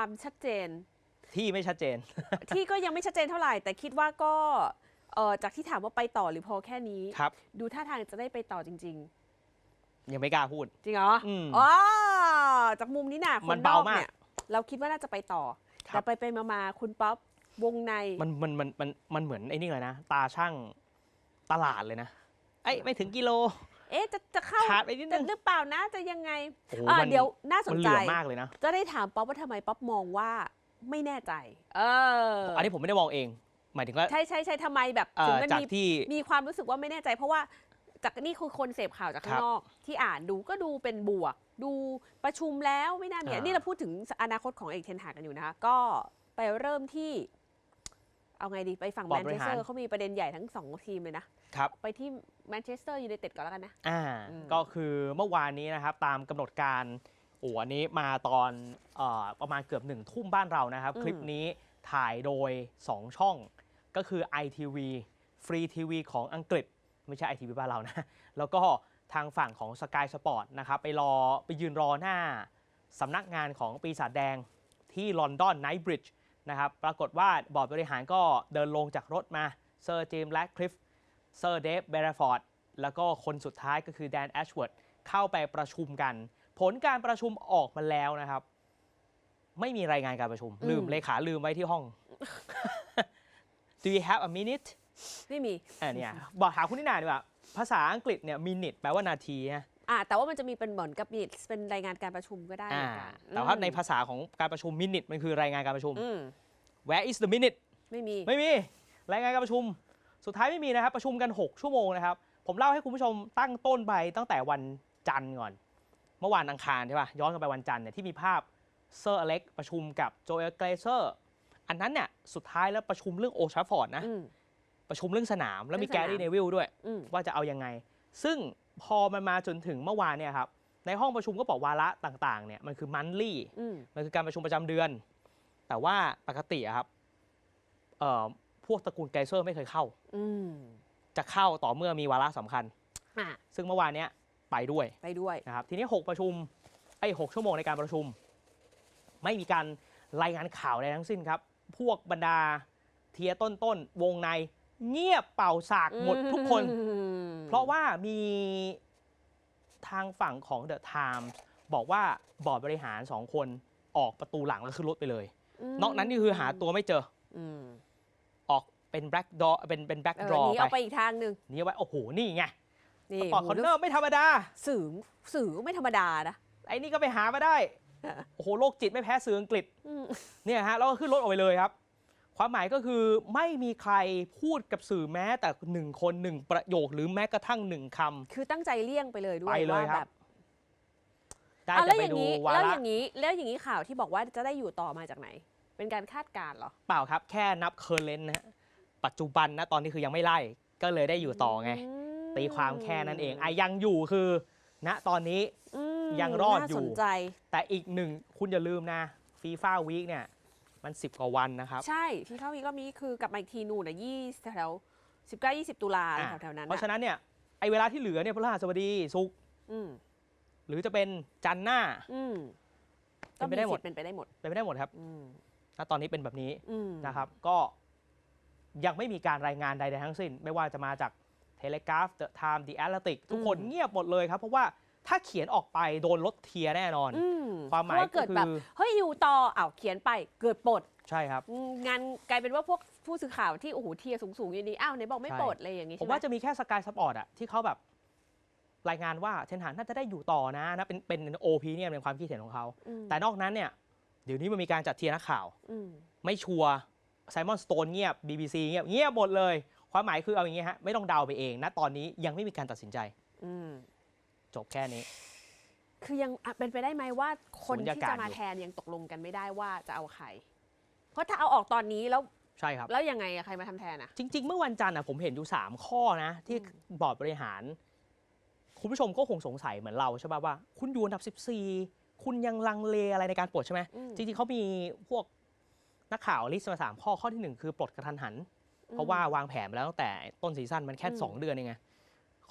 ความชัดเจน ที่ไม่ชัดเจน ที่ก็ยังไม่ชัดเจนเท่าไหร่แต่คิดว่าก็เอ่อจากที่ถามว่าไปต่อหรือพอแค่นี้ ครับ ดูท่าทางจะได้ไปต่อจริง ยังไม่กล้าพูด ๆ จริงเหรออืมอ๋อจากมุมนี้น่ะคมันนนเบาอกมากเนี่ยเราคิดว่าน่าจะไปต่อ ครัแต่บไปไปมามาคุณป๊อปวงใน มันมันมันมันมันเหมือนไอ้นี่เลยนะ ตาช่างตลาดเลยนะไอ้ยไม่ถึงกิโล เอ๊ะจะจะเข้าขาดไปนิดนึจะงหรือเปล่านะจะยังไงโอ้โหอ่ามันเดี๋ยวน่าสมันนเหใจ ลือมากเลยนะ จะได้ถามป๊อปว่าทำไมป๊อปมองว่าไม่แน่ใจ เอออัอันนี้ผมไม่ได้มองเอง หมายถึงว่าใช่ใช่ใช่ทำไมแบบเอ่ถึงอมันจากมี ที่ มีความรู้สึกว่าไม่แน่ใจ เพราะว่าจากนี่คือคนเสพข่าวจากข้าครังบนอก ที่อ่านดูก็ดูเป็นบวก ดูประชุมแล้วไม่น่ามีอ่านี่ นี่เราพูดถึงอนาคตของเอกเทนหากกันอยู่นะคะก็ไปเริ่มที่ เอาไงดีไปฝั่งบอแมร์ดนบริเชสหารเตอร์เขามีประเด็นใหญ่ทั้งสองทีมเลยนะ ครับ ไปที่แมนเชสเตอร์ยูไนเต็ดก่อนแล้วกันนะ อ่า อืม ก็คือเมื่อวานนี้นะครับ ตามกำหนดการโอ้อันนี้มาตอนเออประมาณเกือบหนึ่งทุ่มบ้านเรานะครับ คลิปนี้ถ่ายโดย 2 ช่อง ก็คือ ITV ฟรีทีวีของอังกฤษ ไม่ใช่ ITV บ้านเรานะ แล้วก็ทางฝั่งของ Sky Sport นะครับ ไปรอไปยืนรอหน้าสำนักงานของปีศาจแดงที่ลอนดอนไนท์บริดจ์นะครับ ปรากฏว่าบอร์ดบริหารก็เดินลงจากรถมาเซอร์เจมส์แลคลิฟ เซอร์เดฟเบรฟอร์ดแล้วก็คนสุดท้ายก็คือแดนแอชเวิร์ดเข้าไปประชุมกัน ผลการประชุมออกมาแล้วนะครับ ไม่มีรายงานการประชุมอืมลืมเลขาลืมไว้ที่ห้อง Do you have a minute ไม่มีอ่าเนี่ยบอกถามคุณนินาดีกว่าภาษาอังกฤษเนี่ย minute แปลว่านาทีนะอ่าแต่ว่ามันจะมีเป็นเหมือนกับมีเป็นรายงานการประชุมก็ได้เหอ่ามือนกันแต่ว่าอืมในภาษาของการประชุม minute มันคือรายงานการประชุมอืม Where is the minute ไม่มี ไม่มี รายงานการประชุม สุดท้ายไม่มีนะครับ ประชุมกัน 6 ชั่วโมงนะครับ ผมเล่าให้คุณผู้ชมตั้งต้นไปตั้งแต่วันจันทร์ก่อน เมื่อวานอังคารใช่ป่ะย้อนกลันไปวันจันทร์เนี่ยที่มีภาพเซอร์อเล็กประชุมกับโจเอลเกรเซอร์อันนั้นเนี่ยสุดท้ายแล้วประชุมเรื่องโอชาฟอร์ดนะอืมประชุมเรื่องสนามแล้วมีเรื่แกองสนามรี่เนวิลด้วยอืมว่าจะเอายังไง ซึ่งพอมันมาจนถึงเมื่อวานเนี่ยครับในห้องประชุมก็บอกวาระต่างๆเนี่ยมันคือมันลี่อืมมันคือการประชุมประจำเดือน แต่ว่าปกติอะครับเอ่อ พวกตระกูลไกเซอร์ไม่เคยเข้า อืมจะเข้าต่อเมื่อมีวาระสำคัญ อะซึ่งเมื่อวานเนี้ยไปด้วยไปด้วย นะครับ ทีนี้ 6 ประชุมไอ้หกชั่วโมงในการประชุม ไม่มีการรายงานข่าวใดทั้งสิ้นครับ พวกบรรดาเทียร์ต้นๆวงในเงียบเป่าสากหมดทุกคน อืมเพราะว่ามีทางฝั่งของ The Times บอกว่าบอร์ดบริหาร2คนออกประตูหลังแล้วขึ้นรถไปเลยมนอกนั้นนี่คือหาตัวไม่เจอ อืมออก เป็นแบ็กดอเป็นเป็นแบ็กเอดอรอหนีเอาไปไปอีกทางหนึ่งนี่ไว้โอ้โหนี่ไงนี่ปอร์ตคอนเนอร์ไม่ธรรมดา สื่อสื่อไม่ธรรมดานะ ไอ้นี่ก็ไปหามาได้โอ้โหโรคจิตไม่แพ้สื่ออังกฤษอืมเนี่ยฮะแล้วก็ขึ้นรถออกไปเลยครับ ความหมายก็คือไม่มีใครพูดกับสื่อแม้แต่หนึ่งคนหนึ่งประโยคหรือแม้กระทั่งหนึ่งคคือตั้งใจเลี่ยงไปเลยด้วยไปเลยว่าคแบรับบำได้อะแล้แต่วอไปย่างดูนี้วาแล้วอระ ย่างนี้แล้วอย่างนี้ข่าวที่บอกว่าจะได้อยู่ต่อมาจากไหน เป็นการคาดการณ์เหรอ เปล่าครับ แค่นับเคอร์เลนนะฮะ ปัจจุบันนะตอนนี้คือยังไม่ไล่ก็เลยได้อยู่ต่อไงมตีความแค่นั้นเองไอ้ยังอยู่คือณตอนนี้ อืมยังรอดอยู่ น่าสนใจ แต่อีกหนึ่งคุณอย่าลืมนะฟีฟ่าวีคเนี่ยมัน 10 กว่าวันนะครับ ใช่ที่เข้าวีก็มีคือกลับมาอีกทีนู่นอะยี่แถวสิบเก้ายี่สิบตุลาอะ แถวๆนั้นเพราะฉะนั้นเนี่ยไอ้เวลาที่เหลือเนี่ยพฤหัสบดีศุกร์อืมหรือจะเป็นจันทร์หน้า อืมเป็นไปได้หมด สิทธิ์เป็นไปได้หมดเป็นไปได้หมดครับอืมณตอนนี้เป็นแบบนี้อืมนะครับ ก็ ยังไม่มีการรายงานใดๆทั้งสิ้น ไม่ว่าจะมาจากเทเลกราฟเดอะไทม์ดีแอตแลติกทุกคนเงียบหมดเลยครับ เพราะว่าถ้าเขียนออกไปโดนลดเทียร์แน่นอนอืมความหมายเพระเกิดก็คือแบบเฮ้ยอยู่ต่ออ้าวเขียนไปเกิดปลดใช่ครับอืมงานกลายเป็นว่าพวกผู้สื่อข่าวที่โอ้โหเทียร์สูงๆอย่างนี้อ้าวไหนบอกไม่ใช่ปลดเลยอย่างนี้ผมใช่ไหมว่าจะมีแค่สกายสปอร์ตอะที่เขาแบบรายงานว่าเทนหางน่าจะได้อยู่ต่อนะนะเป็นเป็นโอพีเนี่ยเป็นความคิดเห็นของเขาอืมแต่นอกนั้นเนี่ย เดี๋ยวนี้มันมีการจัดเทียร์นักข่าวอืมไม่ชัวร์ ไซมอนสโตนเงียบ BBC เงียบเงียบหมดเลย ความหมายคือเอาอย่างงี้ฮะไม่ต้องเดาไปเองนะตอนนี้ยังไม่มีการตัดสินใจ อืม จบแค่นี้ คือยังอะเป็นไปได้ไหมว่าคนสุญญาที่กาศจะมาอยู่ แทนยังตกลงกันไม่ได้ว่าจะเอาใคร เพราะถ้าเอาออกตอนนี้แล้วใช่ครับ แล้วยังไงอะใครมาทำแทนอะจริง ๆ เมื่อวันจันทร์อะผมเห็นอยู่ 3 ข้อนะ ที่อืมบอร์ดบริหาร คุณผู้ชมก็คงสงสัยเหมือนเราใช่ป่ะว่า คุณอยู่อันดับ 14 คุณยังลังเลอะไรในการปลดใช่ไหมอืมจริง ๆเขามีพวก นักข่าวลิสต์มาสามข้อข้อที่หนึ่งคือปลดกระทันหัน เพราะว่าวางแผนมาแล้วตั้งแต่ต้นซีซั่นมันแค่อืม2เดือนเองไง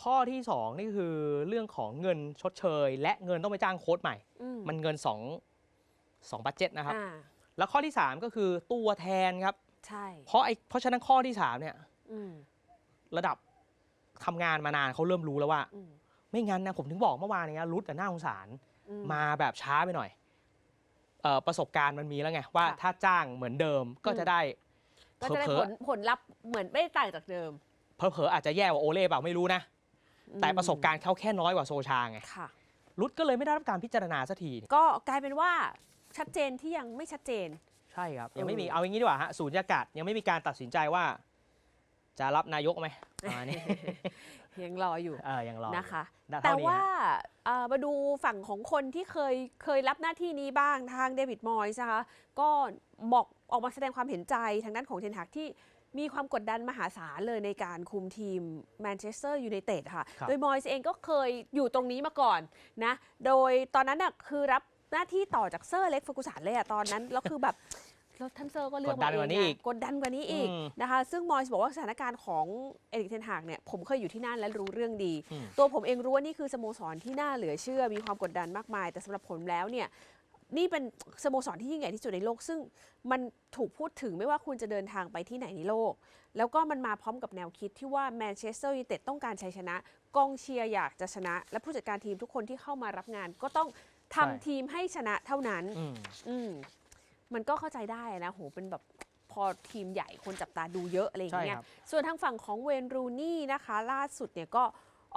ข้อที่2นี่คือเรื่องของเงินชดเชย และเงินต้องไปจ้างโค้ชใหม่อืมมันเงิน2 2บัตเจ็ตนะครับอ่าแล้วข้อที่3ก็คือตัวแทนครับใช่เพราะไอ้เพราะฉะนั้นข้อที่3เนี่ยอืมระดับทำงานมานานเขาเริ่มรู้แล้วว่าอืมไม่งั้นนะผมถึงบอกเมื่อวานเนี้ยรุดแต่น่าสงสารอืมาแบบช้าไปหน่อย เอ่อประสบการณ์มันมีแล้วไงว่าค่ะ ถ้าจ้างเหมือนเดิมก็อืมจะได้ก็จะได้เผลผอลผลลัพธ์เหมือนไม่ต่างจากเดิมๆเผลอๆอาจจะแย่กว่าโอเล่เปล่าไม่รู้นะแต่ประสบการณ์เขาแค่น้อยกว่าโซชาไงค่ะ รุดก็เลยไม่ได้รับการพิจารณาสักทีก็กลายเป็นว่าชัดเจนที่ยังไม่ชัดเจน ใช่ครับยังไม่มีเออ เอาอย่างนี้ดีกว่าฮะศูนยากาศยังไม่มีการตัดสินใจว่า จะรับนายกไหมประมาณนี้ยังรออยู่เออยังรออยู่นะคะ ได้แต่เท่นี้ว่าฮะ เอ่อมาดูฝั่งของคนที่เคยเคยรับหน้าที่นี้บ้างทางเดวิดมอยส์นะคะก็บอกออกมาแสดงความเห็นใจทางด้านของเทนฮักที่มีความกดดันมหาศาลเลยในการคุมทีมแมนเชสเตอร์ยูไนเต็ดค่ะ ครับ โดยมอยส์เองก็เคยอยู่ตรงนี้มาก่อนนะ โดยตอนนั้นน่ะคือรับหน้าที่ต่อจากเซอร์เล็กเฟอร์กูสันเลยอะตอนนั้น แล้วคือแบบ แล้วท่านเซอร์ก็เลือกกดดันมกว่านี้เงอีกกดดันกว่านี้อีกอืมนะคะ ซึ่งมอยส์บอกว่าสถานการณ์ของเอริกเทนฮากเนี่ยผมเคยอยู่ที่นั่นและรู้เรื่องดี อืม ตัวผมเองรู้ว่านี่คือสโมสรที่น่าเหลือเชื่อมีความกดดันมากมาย แต่สำหรับผมแล้วเนี่ยนี่เป็นสโมสรที่ยิ่งใหญ่ที่สุดในโลก ซึ่งมันถูกพูดถึงไม่ว่าคุณจะเดินทางไปที่ไหนในโลก แล้วก็มันมาพร้อมกับแนวคิดที่ว่าแมนเชสเตอร์ยูไนเต็ดต้องการชัยชนะ กองเชียร์อยากจะชนะ และผู้จัดการทีมทุกคนที่เข้ามารับงาน ก็ต้องทำใช่ทีมให้ชนะเท่านั้น อืม อืม มันก็เข้าใจได้นะโหเป็นแบบพอทีมใหญ่คนจับตาดูเยอะอะไรอย่างใช่เงี้ยครับส่วนทางฝั่งของเวนรูนี่นะคะ ล่าสุดเนี่ยก็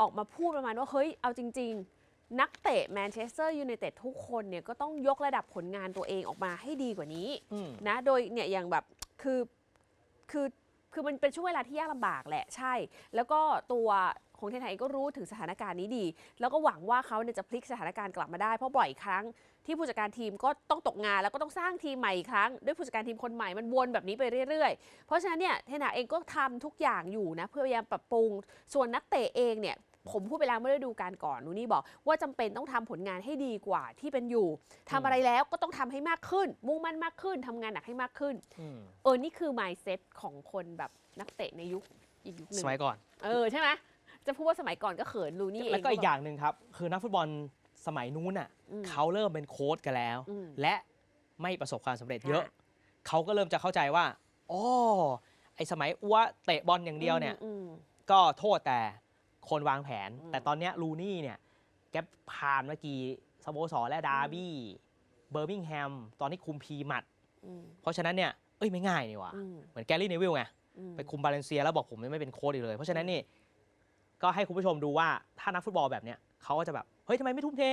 ออกมาพูดประมาณว่า เฮ้ย เอาจริง ๆ นักเตะแมนเชสเตอร์ยูไนเต็ดทุกคนเนี่ยก็ต้องยกระดับผลงานตัวเองออกมาให้ดีกว่านี้อืมนะ โดยเนี่ยอย่างแบบคือคือ คือมันเป็นช่วงเวลาที่ยากลำบากแหละใช่ แล้วก็ตัวของเทนไทยก็รู้ถึงสถานการณ์นี้ดี แล้วก็หวังว่าเขาเนี่ยจะพลิกสถานการณ์กลับมาได้เพราะบ่อยครั้งที่ผู้จัดการทีมก็ต้องตกงานแล้วก็ต้องสร้างทีมใหม่อีกครั้ง ด้วยผู้จัดการทีมคนใหม่มันวนแบบนี้ไปเรื่อยๆ เพราะฉะนั้นเนี่ยเทนหาเองก็ทำทุกอย่างอยู่นะเพื่อพยายามปรับปรุง ส่วนนักเตะเองเนี่ย ผมพูดไปแล้วเมื่อฤดูกาลก่อนนูนี่บอกว่าจำเป็นต้องทำผลงานให้ดีกว่าที่เป็นอยู่ทำอะไรแล้วก็ต้องทำให้มากขึ้น มุ่งมั่นมากขึ้นทำงานหนักให้มากขึ้นอืมเออนี่คือ mindset ของคนแบบนักเตะในยุคอีกยุคหนึ่สงมัยก่อน เออใช่ไหมจะพูดว่าสมัยก่อนก็เขินลูนี่เองแล้วก็อีกแบบอย่างหนึ่งครับ คือนักฟุตบอลสมัยนู้นอะอืมเขาเริ่มเป็นโค้ชกันแล้วอืมและไม่ประสบความสำเร็จเยอะค่ะเขาก็เริ่มจะเข้าใจว่าอ๋อไอสมัยอ้วเตะบอลอย่างเดียวเนี่ยอืมก็โทษแต่ คนวางแผนอืมแต่ตอนเนี้ยลูนี่เนี่ยแกผ่านมากี่สโมสรและดาร์บี้เบอร์มิงแฮมตอนนี้คุมพีมัด อืม เพราะฉะนั้นเนี่ย เอ้ยไม่ง่ายนี่หว่า อืม เหมือนแกลลี่เนวิลไง อืม ไปคุมบาเลนเซียแล้วบอกผมไม่เป็นโค้ชอีกเลย เพราะฉะนั้นนี่ก็ให้คุณผู้ชมดูว่าถ้านักฟุตบอลแบบเนี้ยเขาก็จะแบบ เฮ้ยทำไมไม่ทุ่มเท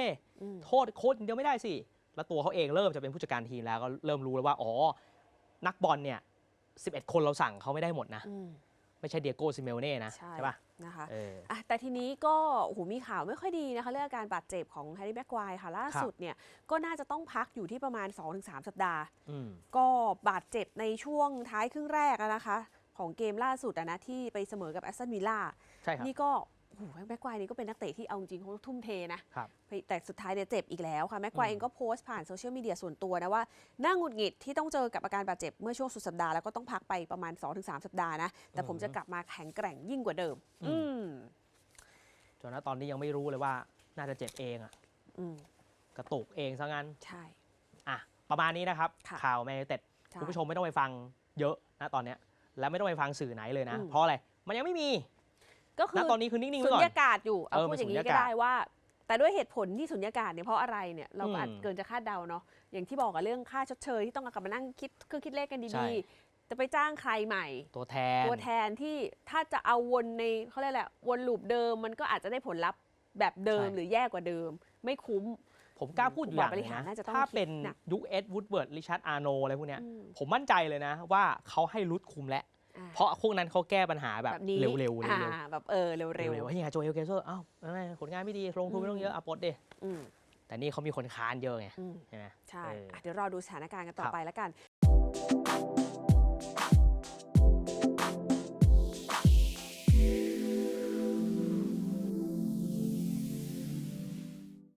อืม โทษโค้ชอย่างเดียวไม่ได้สิ แล้วตัวเขาเองเริ่มจะเป็นผู้จัดการทีมแล้วก็เริ่มรู้แล้วว่า อ๋อ นักบอลเนี่ย 11 คนเราสั่งเขาไม่ได้หมดนะ อืม ไม่ใช่เดียโก้ซิเมลเน่นะใช่ใช่ป่ะนะคะเอออะแต่ทีนี้ก็โอ้โหมีข่าวไม่ค่อยดีนะคะเรื่องอาการบาดเจ็บของแฮร์รี่แบ็กไวร์ค่ะ ล่าสุดเนี่ยก็น่าจะต้องพักอยู่ที่ประมาณ 2-3 สัปดาห์อืมก็บาดเจ็บในช่วงท้ายครึ่งแรกอะนะคะ ของเกมล่าสุดอะนะที่ไปเสมอกับแอสตันวิลล่าใช่ครับนี่ก็ โอ้โหแม็กควายนี่ก็เป็นนักเตะที่เอาจริงเขาทุ่มเทนะครับแต่สุดท้ายเนี่ยเจ็บอีกแล้วค่ะแม็กควายอืมเองก็โพสต์ผ่านโซเชียลมีเดียส่วนตัวนะว่าน่าหงุดหงิดที่ต้องเจอกับอาการบาดเจ็บเมื่อช่วงสุดสัปดาห์แล้วก็ต้องพักไปประมาณ 2-3 สัปดาห์นะแต่ผมจะกลับมาแข็งแกร่งยิ่งกว่าเดิม อืมจนณตอนนี้ยังไม่รู้เลยว่าน่าจะเจ็บเองอะอืมกระตุกเองซะงั้นใช่อะประมาณนี้นะครับค่ะข่าวแมนยูเต็ดใช่คุณผู้ชมไม่ต้องไปฟังเยอะนะตอนเนี้ย และไม่ต้องไปฟังสื่อไหนเลยนะอืมเพราะอะไร มันยังไม่มี ก็คืณอตอนนี้คือนิ่งๆสุไว้ก่อญน ญากาศอยู่เอาเออพูดอย่างมันสุนี้ญก็ญากาศ ได้ว่า แต่ด้วยเหตุผลที่สุญญากาศเนี่ยเพราะอะไรเนี่ยเราก็อาจอืมเกินจะคาดเดาเนาะอย่างที่บอกกับเรื่องค่าชดเชยที่ต้องกลับมานั่งคิดเครื่องคิดเลขกันใช่ ดีๆ จะไปจ้างใครใหม่ ตัวแทน ตัวแทนที่ถ้าจะเอาวนในเขาเรียกแหละวนลูปเดิมมันก็อาจจะได้ผลลัพธ์แบบเดิมใช่ หรือแย่กว่าเดิม ไม่คุ้ม ผมกล้าพูดอยู่อย่างหผู้บรินึงหารนะน่าจะต้องถ้าคิดเป็นหนัก ยุคเอ็ดวูดเบิร์ดริชาร์ดอาร์โนอะไรพวกเนี้ย อืม ผมมั่นใจเลยนะว่าเขาให้รุดคุมแล้วอ่ เพราะพวกนั้นเขาแก้ปัญหาแบบแบบนี้เร็วๆเร็วอ่าๆแบบเออเร็วเร็วๆเฮ้ยโจเอลเกเซอร์เอ้าไม่ผลงานไม่ดีลงทุนไม่ต้องเยอะอะปลดดิๆอืมแต่นี่เขามีคนค้านเยอะไงอืมใช่ไหมใช่เอออะเดี๋ยวรอดูสถานการณ์กันต่อครับไปแล้วกัน